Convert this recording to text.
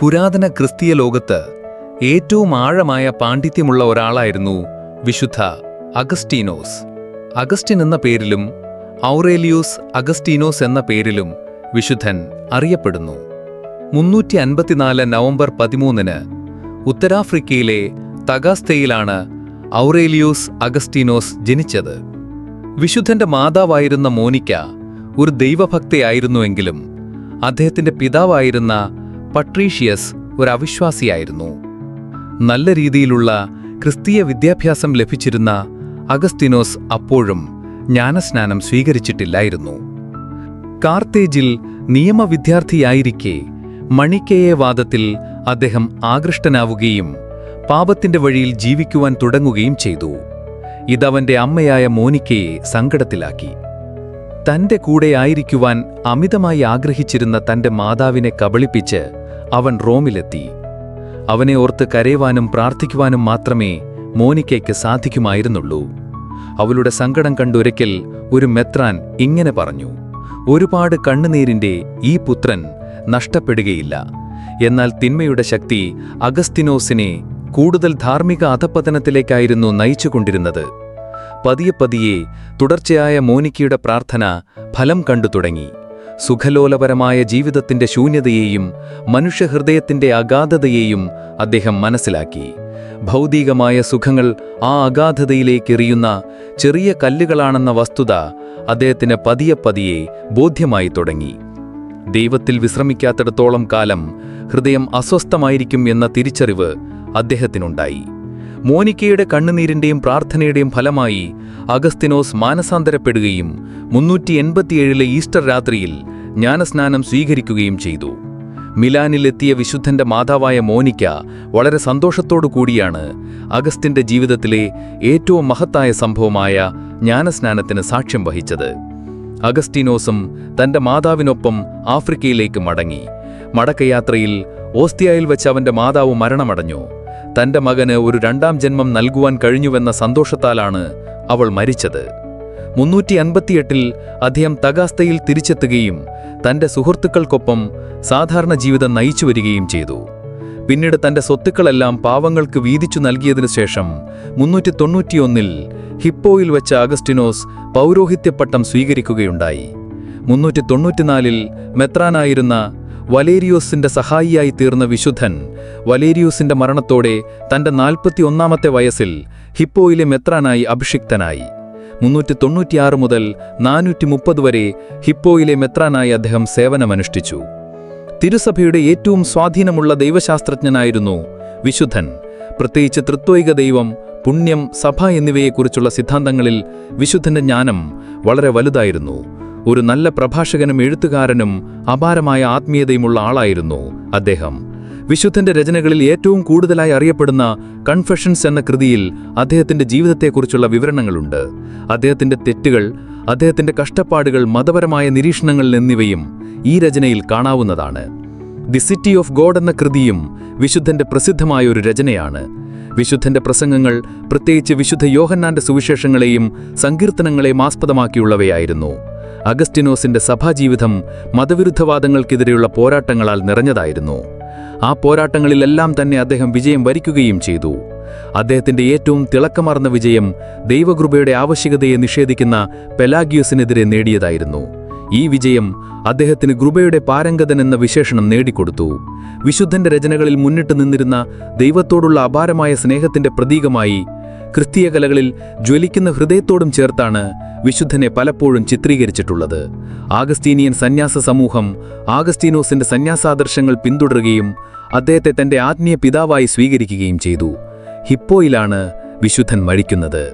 പുരാതന ക്രിസ്തീയ ലോകത്ത് ഏറ്റവും ആഴമായ പാണ്ഡിത്യമുള്ള ഒരാളായിരുന്നു വിശുദ്ധ അഗസ്റ്റീനോസ് അഗസ്റ്റിൻ എന്ന പേരിലും ഔറേലിയോസ് അഗസ്റ്റീനോസ് എന്ന പേരിലും വിശുദ്ധൻ അറിയപ്പെടുന്നു. മുന്നൂറ്റി അൻപത്തിനാല് നവംബർ പതിമൂന്നിന് ഉത്തരാഫ്രിക്കയിലെ തഗാസ്തയിലാണ് ഔറേലിയോസ് അഗസ്റ്റീനോസ് ജനിച്ചത്. വിശുദ്ധന്റെ മാതാവായിരുന്ന മോനിക്ക ഒരു ദൈവഭക്തയായിരുന്നുവെങ്കിലും അദ്ദേഹത്തിന്റെ പിതാവായിരുന്ന പട്രീഷ്യസ് ഒരു അവിശ്വാസിയായിരുന്നു നല്ല രീതിയിലുള്ള ക്രിസ്തീയ വിദ്യാഭ്യാസം ലഭിച്ചിരുന്ന അഗസ്തിനോസ് അപ്പോഴും ജ്ഞാനസ്നാനം സ്വീകരിച്ചിട്ടില്ലായിരുന്നു. കാർത്തേജിൽ നിയമവിദ്യാർത്ഥിയായിരിക്കെ മണിക്കയെ വാദത്തിൽ അദ്ദേഹം ആകൃഷ്ടനാവുകയും പാപത്തിന്റെ വഴിയിൽ ജീവിക്കുവാൻ തുടങ്ങുകയും ചെയ്തു. ഇതവന്റെ അമ്മയായ മോനിക്കയെ സങ്കടത്തിലാക്കി. തന്റെ കൂടെയായിരിക്കുവാൻ അമിതമായി ആഗ്രഹിച്ചിരുന്ന തന്റെ മാതാവിനെ കബളിപ്പിച്ച് അവൻ റോമിലെത്തി. അവനെ ഓർത്ത് കരയുവാനും പ്രാർത്ഥിക്കുവാനും മാത്രമേ മോനിക്കയ്ക്ക് സാധിക്കുമായിരുന്നുള്ളൂ. അവളുടെ സങ്കടം കണ്ടൊരിക്കൽ ഒരു മെത്രാൻ ഇങ്ങനെ പറഞ്ഞു ഒരുപാട് കണ്ണുനീരിന്റെ ഈ പുത്രൻ നഷ്ടപ്പെടുകയില്ല. എന്നാൽ തിന്മയുടെ ശക്തി അഗസ്തിനോസിനെ കൂടുതൽ ധാർമ്മിക അധപ്പതനത്തിലേക്കായിരുന്നു നയിച്ചുകൊണ്ടിരുന്നത്. പതിയെ പതിയെ തുടർച്ചയായ മോനിക്കയുടെ പ്രാർത്ഥന ഫലം കണ്ടു തുടങ്ങി. സുഖലോലപരമായ ജീവിതത്തിന്റെ ശൂന്യതയെയും മനുഷ്യഹൃദയത്തിന്റെ അഗാധതയെയും അദ്ദേഹം മനസ്സിലാക്കി. ഭൗതികമായ സുഖങ്ങൾ ആ അഗാധതയിലേക്ക് എറിയുന്ന ചെറിയ കല്ലുകളാണെന്ന വസ്തുത അദ്ദേഹത്തിന് പതിയെ പതിയെ ബോധ്യമായി തുടങ്ങി. ദൈവത്തിൽ വിശ്രമിക്കാത്തിടത്തോളം കാലം ഹൃദയം അസ്വസ്ഥമായിരിക്കും എന്ന തിരിച്ചറിവ് അദ്ദേഹത്തിനുണ്ടായി. മോനിക്കയുടെ കണ്ണുനീരിന്റെയും പ്രാർത്ഥനയുടെയും ഫലമായി അഗസ്തിനോസ് മാനസാന്തരപ്പെടുകയും മുന്നൂറ്റി എൺപത്തിയേഴിലെ ഈസ്റ്റർ രാത്രിയിൽ ജ്ഞാനസ്നാനം സ്വീകരിക്കുകയും ചെയ്തു. മിലാനിലെത്തിയ വിശുദ്ധന്റെ മാതാവായ മോനിക്ക വളരെ സന്തോഷത്തോടു കൂടിയാണ് അഗസ്റ്റിന്റെ ജീവിതത്തിലെ ഏറ്റവും മഹത്തായ സംഭവമായ ജ്ഞാനസ്നാനത്തിന് സാക്ഷ്യം വഹിച്ചത്. അഗസ്റ്റിനോസും തന്റെ മാതാവിനൊപ്പം ആഫ്രിക്കയിലേക്ക് മടങ്ങി. മടക്കയാത്രയിൽ ഓസ്തിയായിൽ വെച്ച് അവന്റെ മാതാവ് മരണമടഞ്ഞു. തന്റെ മകന് ഒരു രണ്ടാം ജന്മം നൽകുവാൻ കഴിഞ്ഞുവെന്ന സന്തോഷത്താലാണ് അവൾ മരിച്ചത്. മുന്നൂറ്റി അൻപത്തിയെട്ടിൽ അദ്ദേഹം തകാസ്തയിൽ തിരിച്ചെത്തുകയും തന്റെ സുഹൃത്തുക്കൾക്കൊപ്പം സാധാരണ ജീവിതം നയിച്ചു വരികയും ചെയ്തു. പിന്നീട് തന്റെ സ്വത്തുക്കളെല്ലാം പാവങ്ങൾക്ക് വീതിച്ചു നൽകിയതിനു ശേഷം മുന്നൂറ്റി തൊണ്ണൂറ്റിയൊന്നിൽ ഹിപ്പോയിൽ വെച്ച അഗസ്റ്റിനോസ് പൗരോഹിത്യപ്പട്ടം സ്വീകരിക്കുകയുണ്ടായി. മുന്നൂറ്റി തൊണ്ണൂറ്റിനാലിൽ മെത്രാനായിരുന്ന വലേരിയോസിന്റെ സഹായിയായി തീർന്ന വിശുദ്ധൻ വലേരിയോസിന്റെ മരണത്തോടെ തന്റെ നാൽപ്പത്തിയൊന്നാമത്തെ വയസ്സിൽ ഹിപ്പോയിലെ മെത്രാനായി അഭിഷിക്തനായി. മുന്നൂറ്റി തൊണ്ണൂറ്റിയാറ് മുതൽ നാനൂറ്റി മുപ്പത് വരെ ഹിപ്പോയിലെ മെത്രാനായി അദ്ദേഹം സേവനമനുഷ്ഠിച്ചു. തിരുസഭയുടെ ഏറ്റവും സ്വാധീനമുള്ള ദൈവശാസ്ത്രജ്ഞനായിരുന്നു വിശുദ്ധൻ. പ്രത്യേകിച്ച് തൃത്വൈക ദൈവം പുണ്യം സഭ എന്നിവയെക്കുറിച്ചുള്ള സിദ്ധാന്തങ്ങളിൽ വിശുദ്ധന്റെ ജ്ഞാനം വളരെ വലുതായിരുന്നു. ഒരു നല്ല പ്രഭാഷകനും എഴുത്തുകാരനും അപാരമായ ആത്മീയതയുമുള്ള ആളായിരുന്നു അദ്ദേഹം. വിശുദ്ധന്റെ രചനകളിൽ ഏറ്റവും കൂടുതലായി അറിയപ്പെടുന്ന കൺഫെഷൻസ് എന്ന കൃതിയിൽ അദ്ദേഹത്തിന്റെ ജീവിതത്തെക്കുറിച്ചുള്ള വിവരണങ്ങളുണ്ട്. അദ്ദേഹത്തിന്റെ തെറ്റുകൾ അദ്ദേഹത്തിന്റെ കഷ്ടപ്പാടുകൾ മതപരമായ നിരീക്ഷണങ്ങൾ എന്നിവയും ഈ രചനയിൽ കാണാവുന്നതാണ്. ദി സിറ്റി ഓഫ് ഗോഡ് എന്ന കൃതിയും വിശുദ്ധന്റെ പ്രസിദ്ധമായ ഒരു രചനയാണ്. വിശുദ്ധന്റെ പ്രസംഗങ്ങൾ പ്രത്യേകിച്ച് വിശുദ്ധ യോഹന്നാന്റെ സുവിശേഷങ്ങളെയും സങ്കീർത്തനങ്ങളെയും ആസ്പദമാക്കിയുള്ളവയായിരുന്നു. അഗസ്റ്റിനോസിന്റെ സഭാജീവിതം മതവിരുദ്ധവാദങ്ങൾക്കെതിരെയുള്ള പോരാട്ടങ്ങളാൽ നിറഞ്ഞതായിരുന്നു. ആ പോരാട്ടങ്ങളിലെല്ലാം തന്നെ അദ്ദേഹം വിജയം വരിക്കുകയും ചെയ്തു. അദ്ദേഹത്തിന്റെ ഏറ്റവും തിളക്കമാർന്ന വിജയം ദൈവകൃപയുടെ ആവശ്യകതയെ നിഷേധിക്കുന്ന പെലാഗിയോസിനെതിരെ നേടിയതായിരുന്നു. ഈ വിജയം അദ്ദേഹത്തിന് കൃപയുടെ പാരംഗതൻ എന്ന വിശേഷണം നേടിക്കൊടുത്തു. വിശുദ്ധന്റെ രചനകളിൽ മുന്നിട്ട് നിന്നിരുന്ന ദൈവത്തോടുള്ള അപാരമായ സ്നേഹത്തിന്റെ പ്രതീകമായി ക്രിസ്തീയ കലകളിൽ ജ്വലിക്കുന്ന ഹൃദയത്തോടും ചേർത്താണ് വിശുദ്ധനെ പലപ്പോഴും ചിത്രീകരിച്ചിട്ടുള്ളത്. ആഗസ്തീനിയൻ സന്യാസ സമൂഹം ആഗസ്തീനോസിന്റെ സന്യാസാദർശങ്ങൾ പിന്തുടരുകയും അദ്ദേഹത്തെ തന്റെ ആത്മീയ പിതാവായി സ്വീകരിക്കുകയും ചെയ്തു. ഹിപ്പോയിലാണ് വിശുദ്ധൻ മരിക്കുന്നത്.